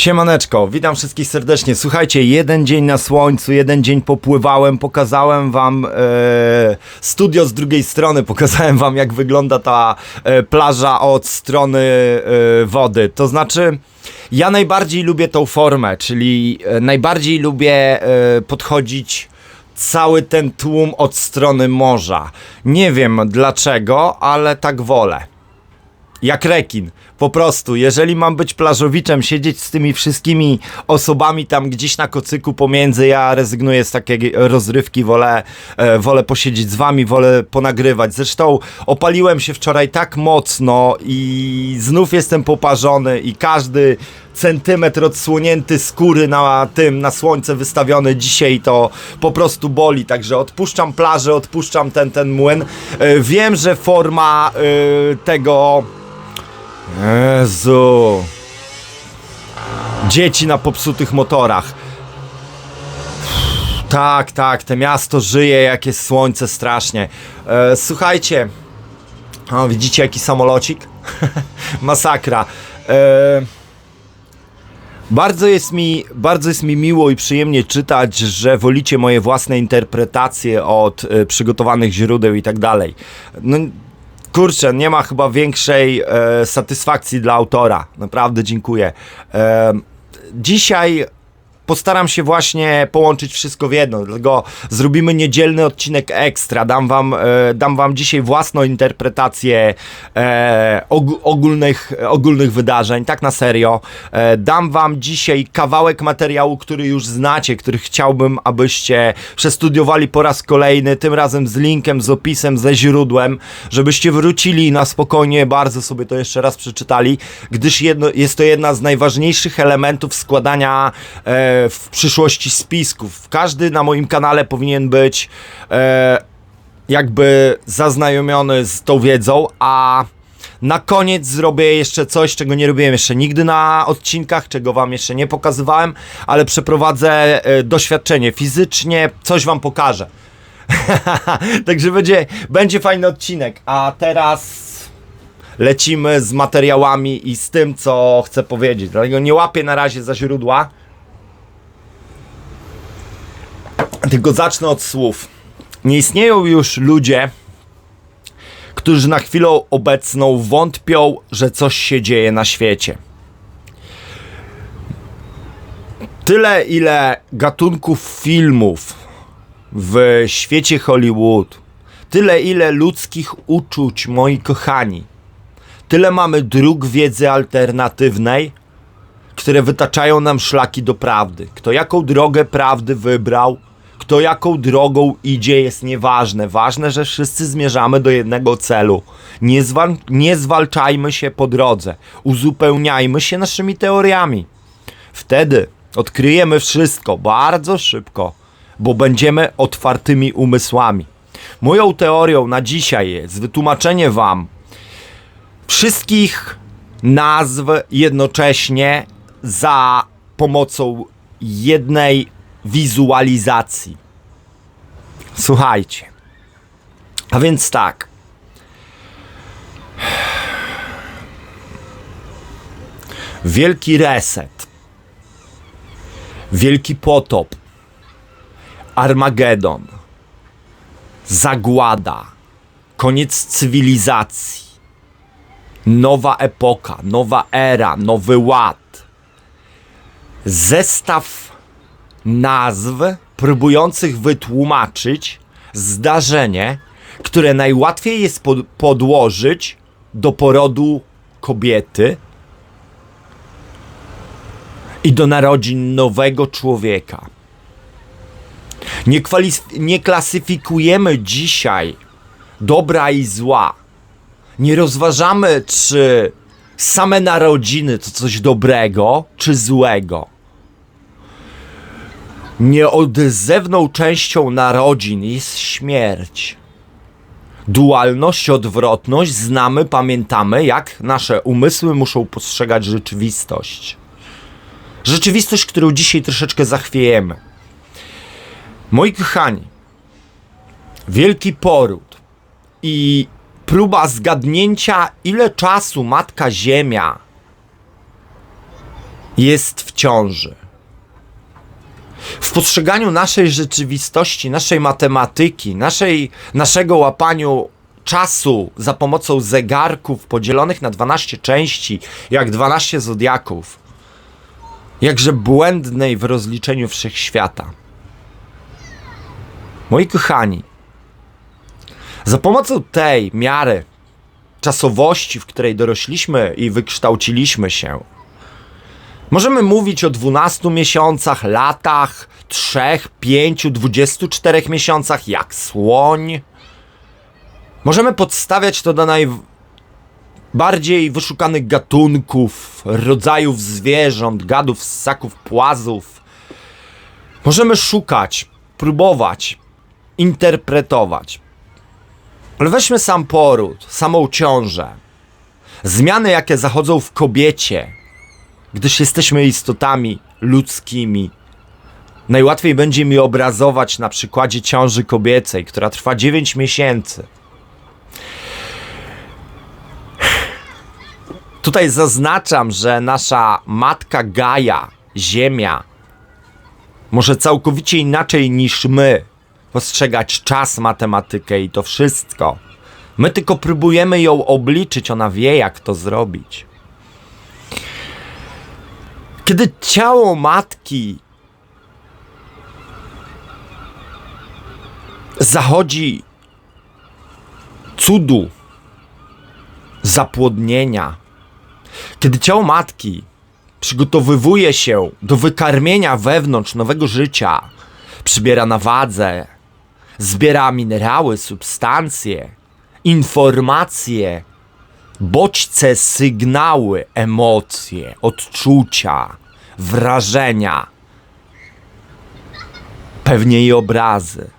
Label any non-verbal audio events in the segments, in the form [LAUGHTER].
Siemaneczko, witam wszystkich serdecznie. Słuchajcie, jeden dzień na słońcu, jeden dzień popływałem, pokazałem wam e, studio z drugiej strony, [LAUGHS] pokazałem wam jak wygląda ta e, plaża od strony e, wody. To znaczy, ja najbardziej lubię tą formę, czyli e, najbardziej lubię e, podchodzić cały ten tłum od strony morza. Nie wiem dlaczego, ale tak wolę. Jak rekin. Po prostu, jeżeli mam być plażowiczem, siedzieć z tymi wszystkimi osobami tam gdzieś na kocyku pomiędzy, ja rezygnuję z takiej rozrywki, wolę, e, wolę posiedzieć z wami, wolę ponagrywać. Zresztą opaliłem się wczoraj tak mocno i znów jestem poparzony i każdy centymetr odsłonięty skóry na tym, na słońce wystawiony dzisiaj to po prostu boli, także odpuszczam plażę, odpuszczam ten, ten młyn. E, wiem, że forma e, tego... Jezu. Dzieci na popsutych motorach. Tak, tak, te miasto żyje, jak jest słońce strasznie. E, słuchajcie. O, widzicie jaki samolocik? [LAUGHS] Masakra. E, bardzo jest, mi, bardzo jest mi miło i przyjemnie czytać, że wolicie moje własne interpretacje od e, przygotowanych źródeł i tak dalej. No, kurczę, nie ma chyba większej e, satysfakcji dla autora. Naprawdę dziękuję. E, dzisiaj postaram się właśnie połączyć wszystko w jedno, dlatego zrobimy niedzielny odcinek ekstra. Dam wam, e, dam wam dzisiaj własną interpretację e, og ogólnych, ogólnych wydarzeń, tak na serio. E, dam wam dzisiaj kawałek materiału, który już znacie, który chciałbym, abyście przestudiowali po raz kolejny, tym razem z linkiem, z opisem, ze źródłem, żebyście wrócili na spokojnie, bardzo sobie to jeszcze raz przeczytali, gdyż jedno, jest to jedna z najważniejszych elementów składania w przyszłości spisków. Każdy na moim kanale powinien być e, jakby zaznajomiony z tą wiedzą, a na koniec zrobię jeszcze coś, czego nie robiłem jeszcze nigdy na odcinkach, czego wam jeszcze nie pokazywałem, ale przeprowadzę e, doświadczenie fizycznie, coś wam pokażę. [LAUGHS] Także będzie, będzie fajny odcinek, a teraz lecimy z materiałami i z tym, co chcę powiedzieć. Dlatego nie łapię na razie za źródła. Tylko zacznę od słów. Nie istnieją już ludzie, którzy na chwilę obecną wątpią, że coś się dzieje na świecie. Tyle, ile gatunków filmów w świecie Hollywood, tyle, ile ludzkich uczuć, moi kochani, tyle mamy dróg wiedzy alternatywnej, które wytaczają nam szlaki do prawdy. Kto jaką drogę prawdy wybrał, kto jaką drogą idzie jest nieważne. Ważne, że wszyscy zmierzamy do jednego celu. Nie, nie zwalczajmy się po drodze. Uzupełniajmy się naszymi teoriami. Wtedy odkryjemy wszystko bardzo szybko, bo będziemy otwartymi umysłami. Moją teorią na dzisiaj jest wytłumaczenie Wam wszystkich nazw jednocześnie za pomocą jednej wizualizacji. Słuchajcie. A więc tak. Wielki reset. Wielki potop. Armagedon. Zagłada. Koniec cywilizacji. Nowa epoka, nowa era, nowy ład. Zestaw nazw próbujących wytłumaczyć zdarzenie, które najłatwiej jest pod podłożyć do porodu kobiety i do narodzin nowego człowieka. Nie, nie klasyfikujemy dzisiaj dobra i zła. Nie rozważamy, czy same narodziny to coś dobrego, czy złego Nieodzewną częścią narodzin jest śmierć. Dualność, odwrotność znamy, pamiętamy, jak nasze umysły muszą postrzegać rzeczywistość. Rzeczywistość, którą dzisiaj troszeczkę zachwiejemy. Moi kochani, wielki poród i próba zgadnięcia, ile czasu Matka Ziemia jest w ciąży. W postrzeganiu naszej rzeczywistości, naszej matematyki, naszej, naszego łapaniu czasu za pomocą zegarków podzielonych na 12 części, jak 12 zodiaków, jakże błędnej w rozliczeniu wszechświata. Moi kochani, za pomocą tej miary czasowości, w której dorośliśmy i wykształciliśmy się, możemy mówić o 12 miesiącach, latach, 3, 5, 24 miesiącach, jak słoń. Możemy podstawiać to do najbardziej wyszukanych gatunków, rodzajów zwierząt, gadów, ssaków, płazów. Możemy szukać, próbować, interpretować. Ale weźmy sam poród, samą ciążę. Zmiany, jakie zachodzą w kobiecie, gdyż jesteśmy istotami ludzkimi. Najłatwiej będzie mi obrazować na przykładzie ciąży kobiecej, która trwa 9 miesięcy. Tutaj zaznaczam, że nasza matka Gaja, Ziemia, może całkowicie inaczej niż my postrzegać czas, matematykę i to wszystko. My tylko próbujemy ją obliczyć, ona wie, jak to zrobić. Kiedy ciało matki zachodzi cudu, zapłodnienia, kiedy ciało matki przygotowywuje się do wykarmienia wewnątrz nowego życia, przybiera na wadze, zbiera minerały, substancje, informacje, bodźce, sygnały, emocje, odczucia, wrażenia, pewnie i obrazy.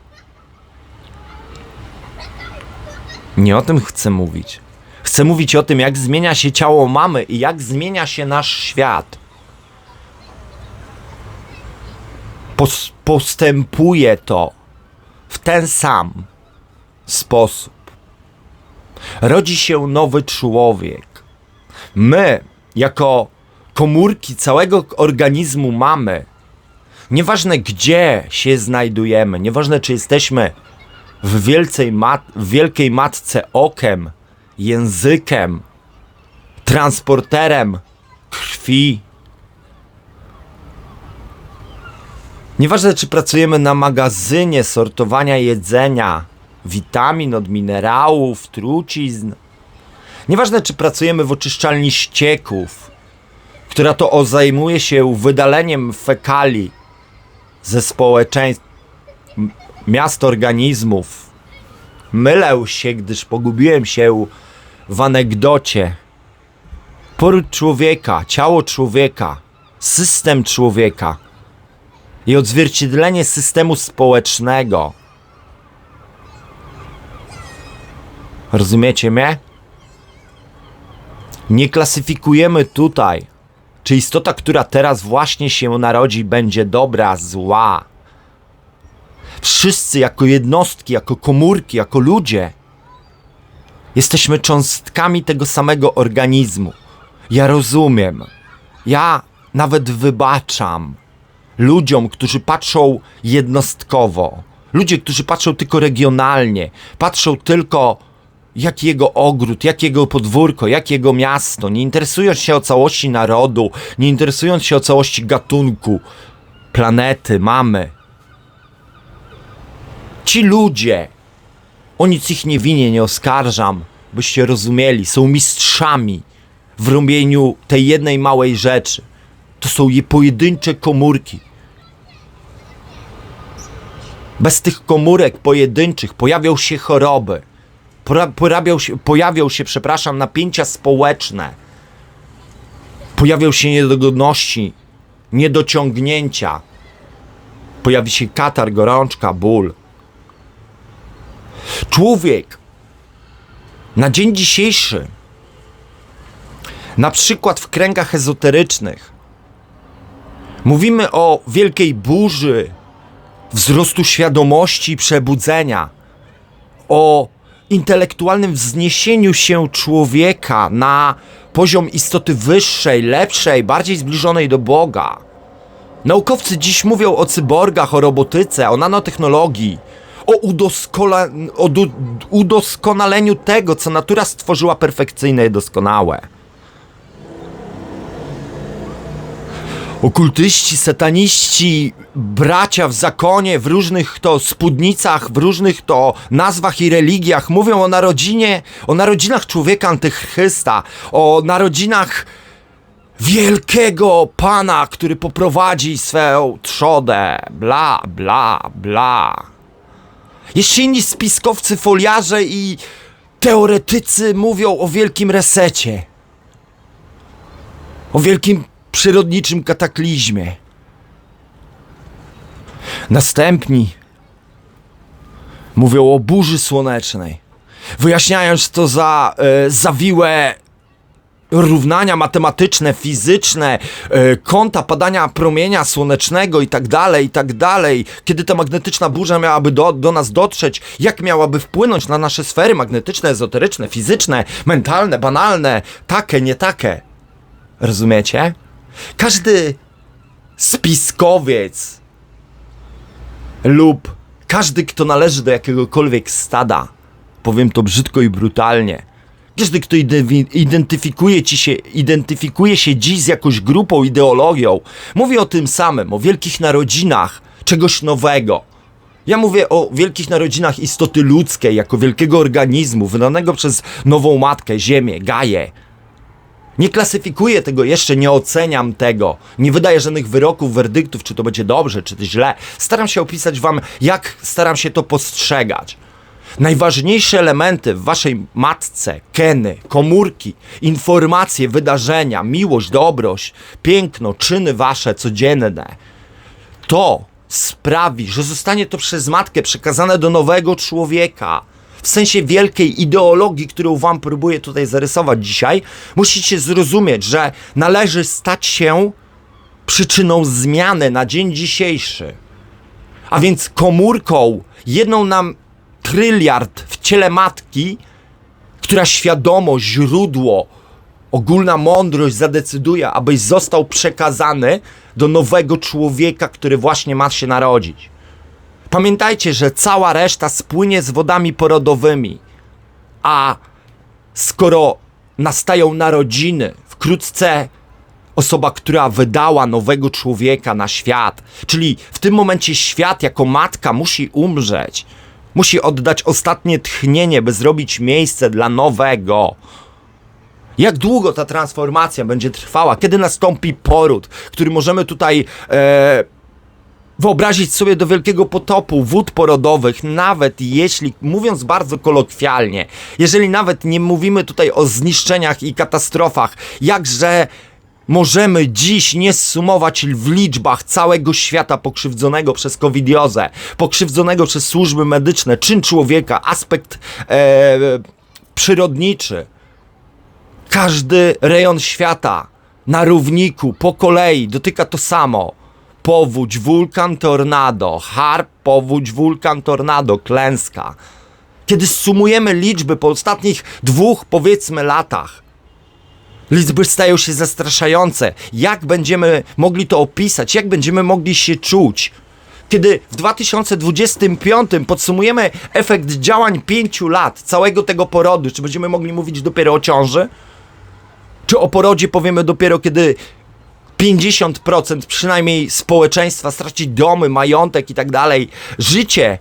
Nie o tym chcę mówić. Chcę mówić o tym, jak zmienia się ciało mamy i jak zmienia się nasz świat. Pos postępuje to w ten sam sposób. Rodzi się nowy człowiek. My, jako komórki całego organizmu mamy, nieważne gdzie się znajdujemy, nieważne czy jesteśmy w, mat w wielkiej matce okiem, językiem, transporterem krwi, Nieważne, czy pracujemy na magazynie sortowania jedzenia, witamin od minerałów, trucizn. Nieważne, czy pracujemy w oczyszczalni ścieków, która to zajmuje się wydaleniem fekali ze społeczeństw, miast organizmów. Mylę się, gdyż pogubiłem się w anegdocie. Poród człowieka, ciało człowieka, system człowieka i odzwierciedlenie systemu społecznego. Rozumiecie mnie? Nie klasyfikujemy tutaj, czy istota, która teraz właśnie się narodzi, będzie dobra, zła. Wszyscy jako jednostki, jako komórki, jako ludzie jesteśmy cząstkami tego samego organizmu. Ja rozumiem. Ja nawet wybaczam ludziom, którzy patrzą jednostkowo, ludzie, którzy patrzą tylko regionalnie, patrzą tylko jak jego ogród, jak jego podwórko, jak jego miasto, nie interesując się o całości narodu, nie interesując się o całości gatunku, planety, mamy. Ci ludzie, o nic ich nie winię, nie oskarżam, byście rozumieli, są mistrzami w robieniu tej jednej małej rzeczy. To są je pojedyncze komórki. Bez tych komórek pojedynczych pojawią się choroby. Pojawią się, pojawią się, przepraszam, napięcia społeczne. Pojawią się niedogodności, niedociągnięcia. Pojawi się katar, gorączka, ból. Człowiek na dzień dzisiejszy, na przykład w kręgach ezoterycznych, mówimy o wielkiej burzy, wzrostu świadomości i przebudzenia, o intelektualnym wzniesieniu się człowieka na poziom istoty wyższej, lepszej, bardziej zbliżonej do Boga. Naukowcy dziś mówią o cyborgach, o robotyce, o nanotechnologii, o, udoskola- o du- udoskonaleniu tego, co natura stworzyła perfekcyjne i doskonałe. Okultyści, sataniści, bracia w zakonie, w różnych to spódnicach, w różnych to nazwach i religiach mówią o narodzinie, o narodzinach człowieka antychrysta, o narodzinach wielkiego Pana, który poprowadzi swoją trzodę, bla, bla, bla. Jeszcze inni spiskowcy, foliarze i teoretycy mówią o wielkim resecie. O wielkim przyrodniczym kataklizmie. Następni mówią o burzy słonecznej, wyjaśniając to za e, zawiłe równania matematyczne, fizyczne, e, kąta padania promienia słonecznego i tak dalej, i tak dalej. Kiedy ta magnetyczna burza miałaby do, do nas dotrzeć, jak miałaby wpłynąć na nasze sfery magnetyczne, ezoteryczne, fizyczne, mentalne, banalne, takie, nie takie. Rozumiecie? Każdy spiskowiec lub każdy, kto należy do jakiegokolwiek stada, powiem to brzydko i brutalnie, każdy, kto ide- identyfikuje, ci się, identyfikuje się dziś z jakąś grupą, ideologią, mówi o tym samym, o wielkich narodzinach, czegoś nowego. Ja mówię o wielkich narodzinach istoty ludzkiej, jako wielkiego organizmu, wydanego przez nową matkę, Ziemię, Gaję. Nie klasyfikuję tego jeszcze, nie oceniam tego. Nie wydaję żadnych wyroków, werdyktów, czy to będzie dobrze, czy to źle. Staram się opisać wam, jak staram się to postrzegać. Najważniejsze elementy w waszej matce, keny, komórki, informacje, wydarzenia, miłość, dobrość, piękno, czyny wasze codzienne, to sprawi, że zostanie to przez matkę przekazane do nowego człowieka. W sensie wielkiej ideologii, którą wam próbuję tutaj zarysować dzisiaj, musicie zrozumieć, że należy stać się przyczyną zmiany na dzień dzisiejszy. A więc komórką, jedną nam tryliard w ciele matki, która świadomość, źródło, ogólna mądrość zadecyduje, abyś został przekazany do nowego człowieka, który właśnie ma się narodzić. Pamiętajcie, że cała reszta spłynie z wodami porodowymi, a skoro nastają narodziny, wkrótce osoba, która wydała nowego człowieka na świat, czyli w tym momencie świat jako matka musi umrzeć, musi oddać ostatnie tchnienie, by zrobić miejsce dla nowego. Jak długo ta transformacja będzie trwała? Kiedy nastąpi poród, który możemy tutaj e, wyobrazić sobie do wielkiego potopu wód porodowych, nawet jeśli, mówiąc bardzo kolokwialnie, jeżeli nawet nie mówimy tutaj o zniszczeniach i katastrofach, jakże możemy dziś nie sumować w liczbach całego świata pokrzywdzonego przez covidiozę, pokrzywdzonego przez służby medyczne, czyn człowieka, aspekt e, przyrodniczy. Każdy rejon świata na równiku, po kolei dotyka to samo. Powódź, wulkan, tornado, harp, powódź, wulkan, tornado, klęska. Kiedy sumujemy liczby po ostatnich dwóch, powiedzmy, latach, liczby stają się zastraszające. Jak będziemy mogli to opisać? Jak będziemy mogli się czuć? Kiedy w 2025 podsumujemy efekt działań pięciu lat całego tego porodu, czy będziemy mogli mówić dopiero o ciąży? Czy o porodzie powiemy dopiero kiedy 50% przynajmniej społeczeństwa straci domy, majątek i tak dalej, życie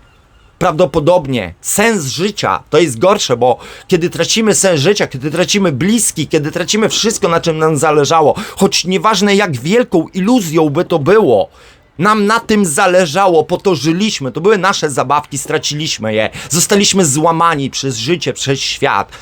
prawdopodobnie sens życia to jest gorsze, bo kiedy tracimy sens życia, kiedy tracimy bliski, kiedy tracimy wszystko, na czym nam zależało, choć nieważne jak wielką iluzją by to było, nam na tym zależało, po to żyliśmy, to były nasze zabawki, straciliśmy je, zostaliśmy złamani przez życie, przez świat.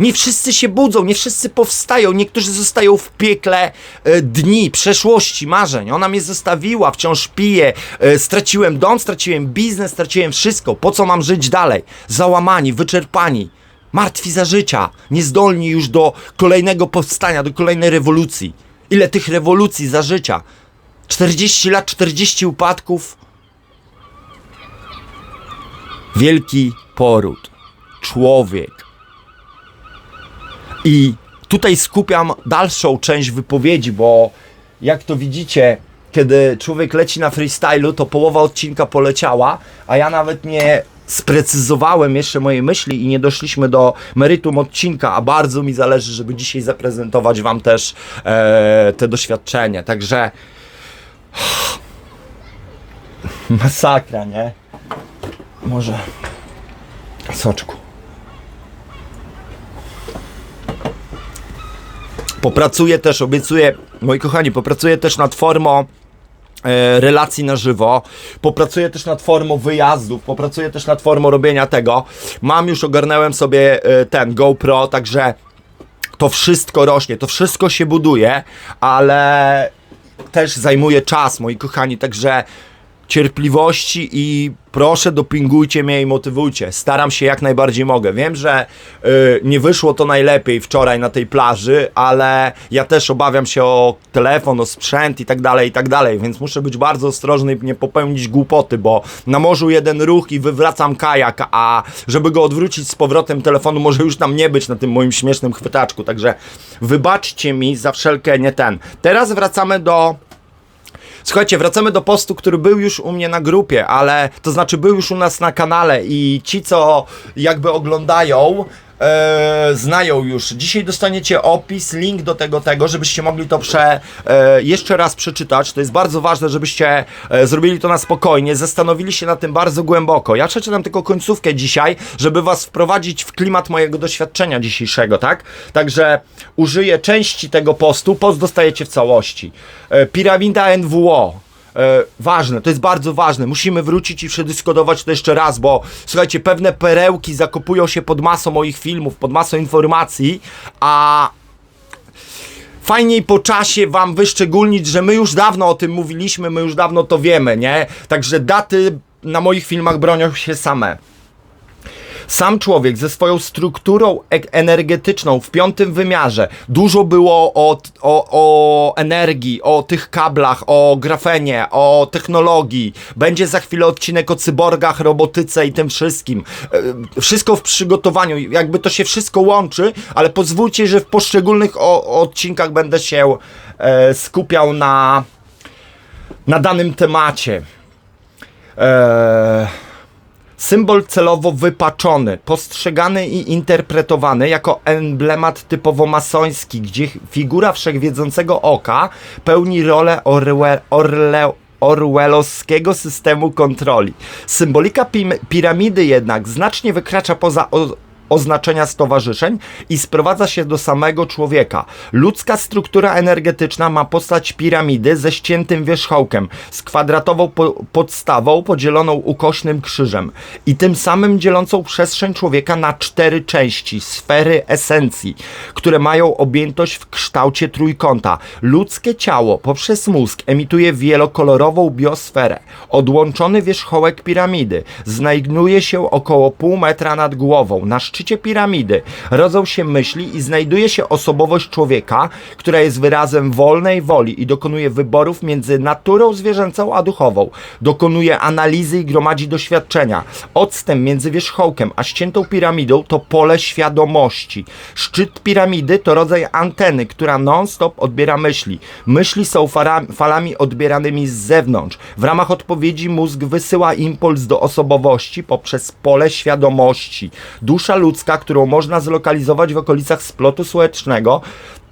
Nie wszyscy się budzą, nie wszyscy powstają, niektórzy zostają w piekle e, dni, przeszłości, marzeń. Ona mnie zostawiła, wciąż piję, e, straciłem dom, straciłem biznes, straciłem wszystko. Po co mam żyć dalej? Załamani, wyczerpani, martwi za życia, niezdolni już do kolejnego powstania, do kolejnej rewolucji. Ile tych rewolucji za życia? 40 lat, 40 upadków. Wielki poród. człowiek. I tutaj skupiam dalszą część wypowiedzi, bo jak to widzicie, kiedy człowiek leci na freestylu, to połowa odcinka poleciała, a ja nawet nie sprecyzowałem jeszcze mojej myśli i nie doszliśmy do meritum odcinka, a bardzo mi zależy, żeby dzisiaj zaprezentować Wam też e, te doświadczenie. Także [SIGHS] masakra, nie? Może soczku. Popracuję też, obiecuję, moi kochani, popracuję też nad formą e, relacji na żywo, popracuję też nad formą wyjazdów, popracuję też nad formą robienia tego. Mam już, ogarnąłem sobie e, ten GoPro, także to wszystko rośnie, to wszystko się buduje, ale też zajmuje czas, moi kochani, także cierpliwości i proszę dopingujcie mnie i motywujcie. Staram się jak najbardziej mogę. Wiem, że y, nie wyszło to najlepiej wczoraj na tej plaży, ale ja też obawiam się o telefon, o sprzęt i tak dalej, i tak dalej, więc muszę być bardzo ostrożny i nie popełnić głupoty, bo na morzu jeden ruch i wywracam kajak, a żeby go odwrócić z powrotem telefonu może już tam nie być na tym moim śmiesznym chwytaczku, także wybaczcie mi za wszelkie nie ten. Teraz wracamy do Słuchajcie, wracamy do postu, który był już u mnie na grupie, ale to znaczy był już u nas na kanale i ci, co jakby oglądają, e, znają już. Dzisiaj dostaniecie opis, link do tego, tego, żebyście mogli to prze, e, jeszcze raz przeczytać. To jest bardzo ważne, żebyście e, zrobili to na spokojnie, zastanowili się na tym bardzo głęboko. Ja przeczytam tylko końcówkę dzisiaj, żeby was wprowadzić w klimat mojego doświadczenia dzisiejszego, tak? Także użyję części tego postu, post dostajecie w całości. E, piramida NWO. E, ważne, to jest bardzo ważne. Musimy wrócić i przedyskutować to jeszcze raz, bo słuchajcie, pewne perełki zakopują się pod masą moich filmów, pod masą informacji, a fajniej po czasie wam wyszczególnić, że my już dawno o tym mówiliśmy, my już dawno to wiemy, nie? Także daty na moich filmach bronią się same. Sam człowiek ze swoją strukturą energetyczną w piątym wymiarze, dużo było o, o, o energii, o tych kablach, o grafenie, o technologii. Będzie za chwilę odcinek o cyborgach, robotyce i tym wszystkim. E, Wszystko w przygotowaniu, jakby to się wszystko łączy, ale pozwólcie, że w poszczególnych odcinkach będę się e, skupiał na, na danym temacie. Eee, symbol celowo wypaczony, postrzegany i interpretowany jako emblemat typowo masoński, gdzie figura wszechwiedzącego oka pełni rolę Orwe, Orle, orwellowskiego systemu kontroli. Symbolika piramidy jednak znacznie wykracza poza oznaczenia stowarzyszeń i sprowadza się do samego człowieka. Ludzka struktura energetyczna ma postać piramidy ze ściętym wierzchołkiem, z kwadratową po podstawą podzieloną ukośnym krzyżem i tym samym dzielącą przestrzeń człowieka na cztery części, sfery esencji, które mają objętość w kształcie trójkąta. Ludzkie ciało poprzez mózg emituje wielokolorową biosferę. Odłączony wierzchołek piramidy znajduje się około pół metra nad głową. Na szczycie piramidy rodzą się myśli i znajduje się osobowość człowieka, która jest wyrazem wolnej woli i dokonuje wyborów między naturą zwierzęcą a duchową. Dokonuje analizy i gromadzi doświadczenia. Odstęp między wierzchołkiem a ściętą piramidą to pole świadomości. Szczyt piramidy to rodzaj anteny, która non-stop odbiera myśli. Myśli są falami odbieranymi z zewnątrz. W ramach odpowiedzi mózg wysyła impuls do osobowości poprzez pole świadomości. Dusza ludzka, którą można zlokalizować w okolicach splotu słonecznego,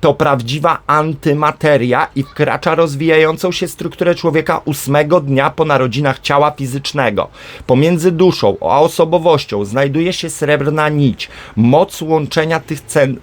to prawdziwa antymateria i wkracza rozwijającą się strukturę człowieka ósmego dnia po narodzinach ciała fizycznego. Pomiędzy duszą a osobowością znajduje się srebrna nić. Moc łączenia tych cen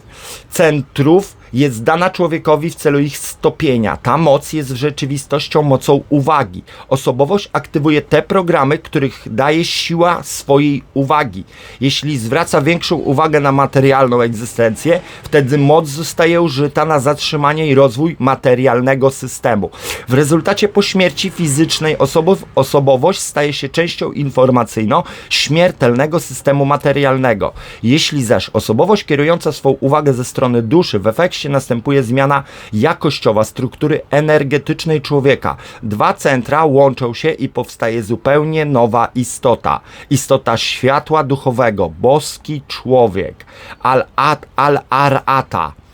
centrów jest dana człowiekowi w celu ich stopienia. Ta moc jest w rzeczywistością mocą uwagi. Osobowość aktywuje te programy, których daje siła swojej uwagi. Jeśli zwraca większą uwagę na materialną egzystencję, wtedy moc zostaje użyta na zatrzymanie i rozwój materialnego systemu. W rezultacie po śmierci fizycznej osobow- osobowość staje się częścią informacyjno-śmiertelnego systemu materialnego. Jeśli zaś osobowość kierująca swą uwagę ze strony duszy, w efekcie następuje zmiana jakościowa struktury energetycznej człowieka. Dwa centra łączą się i powstaje zupełnie nowa istota. Istota światła duchowego, boski człowiek. Al-At, Al-Arata.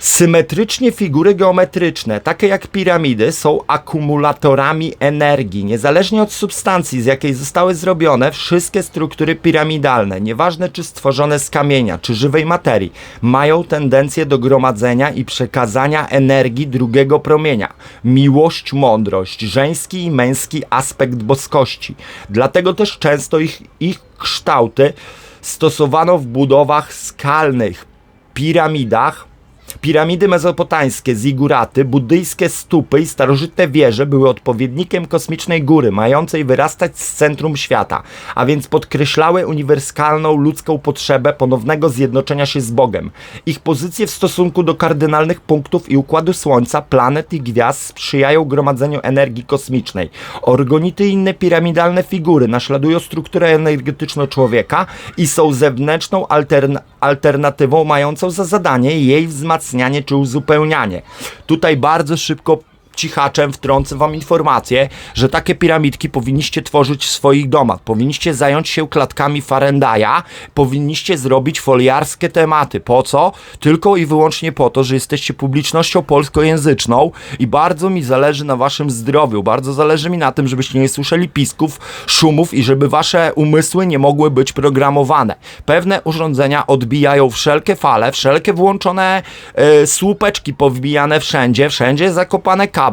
Symetrycznie figury geometryczne, takie jak piramidy, są akumulatorami energii. Niezależnie od substancji, z jakiej zostały zrobione, wszystkie struktury piramidalne, nieważne czy stworzone z kamienia, czy żywej materii, mają tendencję do gromadzenia i przekazania energii drugiego promienia. Miłość, mądrość, żeński i męski aspekt boskości. Dlatego też często ich, ich kształty stosowano w budowach skalnych, piramidach, Piramidy mezopotańskie, ziguraty, buddyjskie stupy i starożytne wieże były odpowiednikiem kosmicznej góry, mającej wyrastać z centrum świata, a więc podkreślały uniwersalną ludzką potrzebę ponownego zjednoczenia się z Bogiem. Ich pozycje w stosunku do kardynalnych punktów i układu Słońca, planet i gwiazd sprzyjają gromadzeniu energii kosmicznej. Orgonity i inne piramidalne figury naśladują strukturę energetyczną człowieka i są zewnętrzną altern- alternatywą mającą za zadanie jej wzmacnianie czy uzupełnianie. Tutaj bardzo szybko cichaczem wtrącę wam informację, że takie piramidki powinniście tworzyć w swoich domach. Powinniście zająć się klatkami Farendaja, powinniście zrobić foliarskie tematy. Po co? Tylko i wyłącznie po to, że jesteście publicznością polskojęzyczną i bardzo mi zależy na waszym zdrowiu. Bardzo zależy mi na tym, żebyście nie słyszeli pisków, szumów i żeby wasze umysły nie mogły być programowane. Pewne urządzenia odbijają wszelkie fale, wszelkie włączone e, słupeczki powbijane wszędzie, wszędzie zakopane kable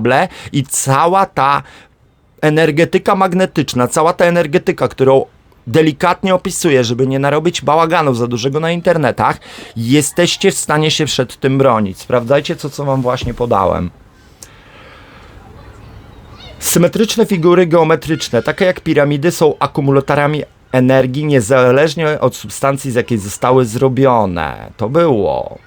i cała ta energetyka magnetyczna, cała ta energetyka, którą delikatnie opisuję, żeby nie narobić bałaganu za dużego na internetach, jesteście w stanie się przed tym bronić. Sprawdzajcie to, co wam właśnie podałem. Symetryczne figury geometryczne, takie jak piramidy, są akumulatorami energii niezależnie od substancji, z jakiej zostały zrobione. To było.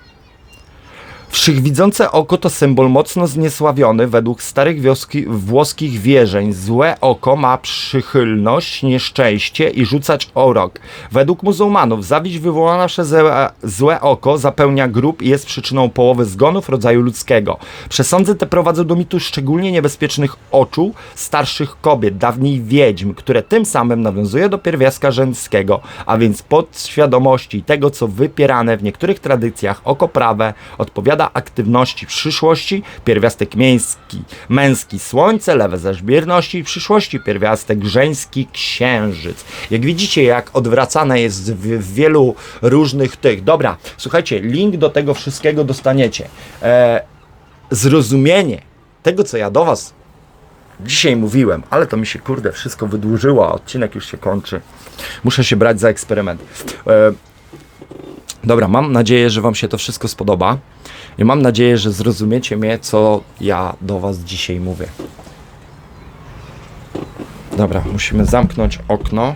Wszechwidzące oko to symbol mocno zniesławiony według starych wioski, włoskich wierzeń. Złe oko ma przychylność, nieszczęście i rzucać orok. Według muzułmanów zawiść wywołana przez złe, oko zapełnia grób i jest przyczyną połowy zgonów rodzaju ludzkiego. Przesądy te prowadzą do mitu szczególnie niebezpiecznych oczu starszych kobiet, dawniej wiedźm, które tym samym nawiązuje do pierwiastka żeńskiego, a więc podświadomości tego, co wypierane w niektórych tradycjach oko prawe odpowiada aktywności przyszłości, pierwiastek męski, męski słońce, lewe zaś bierności przyszłości, pierwiastek żeński księżyc. Jak widzicie, jak odwracane jest w, w wielu różnych tych. Dobra, słuchajcie, link do tego wszystkiego dostaniecie. E, zrozumienie tego, co ja do Was dzisiaj mówiłem, ale to mi się kurde wszystko wydłużyło, a odcinek już się kończy. Muszę się brać za eksperyment. E, Dobra, mam nadzieję, że Wam się to wszystko spodoba i mam nadzieję, że zrozumiecie mnie, co ja do Was dzisiaj mówię. Dobra, musimy zamknąć okno.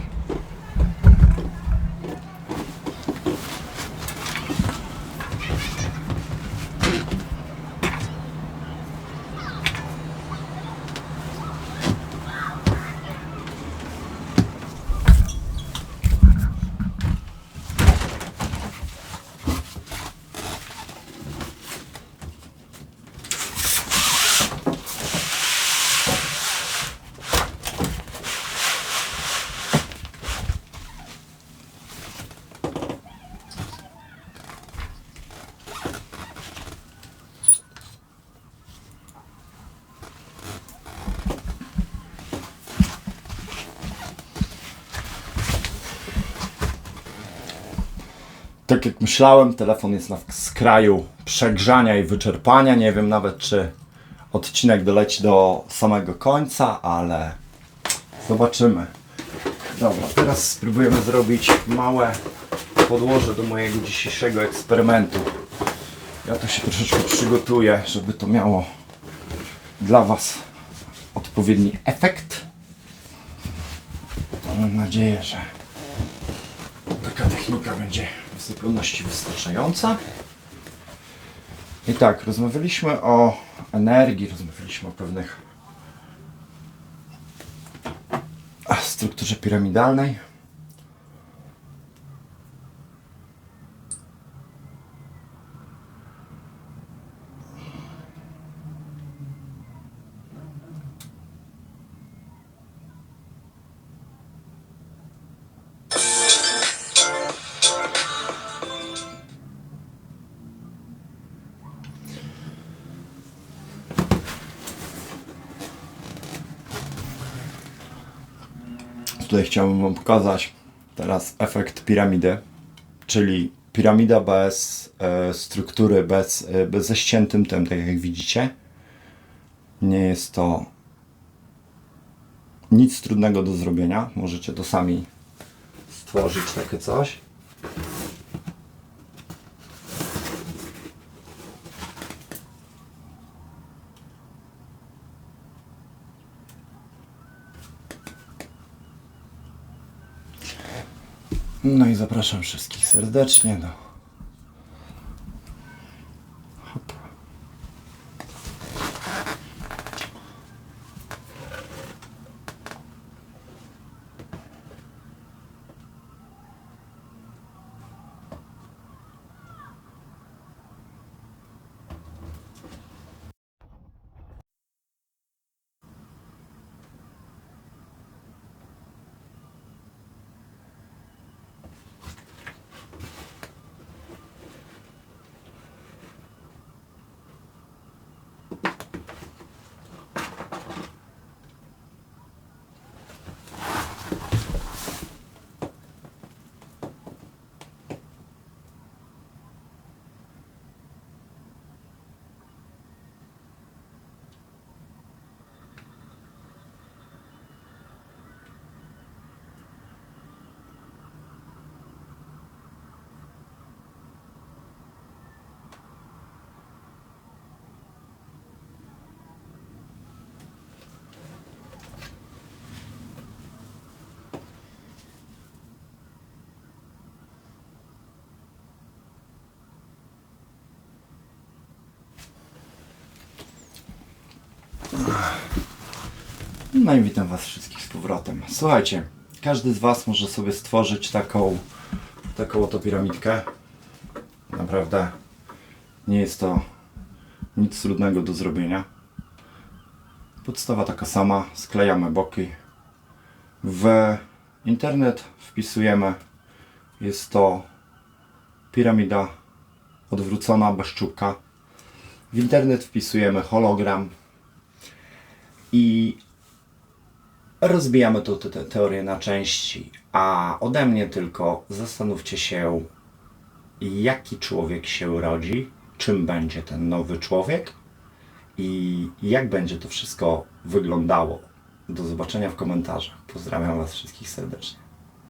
Tak jak myślałem, telefon jest na skraju przegrzania i wyczerpania. Nie wiem nawet, czy odcinek doleci do samego końca, ale zobaczymy. Dobra, teraz spróbujemy zrobić małe podłoże do mojego dzisiejszego eksperymentu. Ja to się troszeczkę przygotuję, żeby to miało dla Was odpowiedni efekt. Mam nadzieję, że technika będzie w zupełności wystarczająca. I tak, rozmawialiśmy o energii, rozmawialiśmy o pewnych strukturze piramidalnej. Chciałbym Wam pokazać teraz efekt piramidy, czyli piramida bez e, struktury, bez, e, bez ze ściętym tym, tak jak widzicie. Nie jest to nic trudnego do zrobienia. Możecie to sami stworzyć takie coś. No i zapraszam wszystkich serdecznie do. No i witam Was wszystkich z powrotem. Słuchajcie, każdy z Was może sobie stworzyć taką, taką oto piramidkę. Naprawdę nie jest to nic trudnego do zrobienia. Podstawa taka sama, sklejamy boki. W internet wpisujemy, jest to piramida odwrócona bez czubka. W internet wpisujemy hologram i rozbijamy tu tę teorię na części. A ode mnie tylko zastanówcie się, jaki człowiek się rodzi, czym będzie ten nowy człowiek i jak będzie to wszystko wyglądało. Do zobaczenia w komentarzach. Pozdrawiam Was wszystkich serdecznie.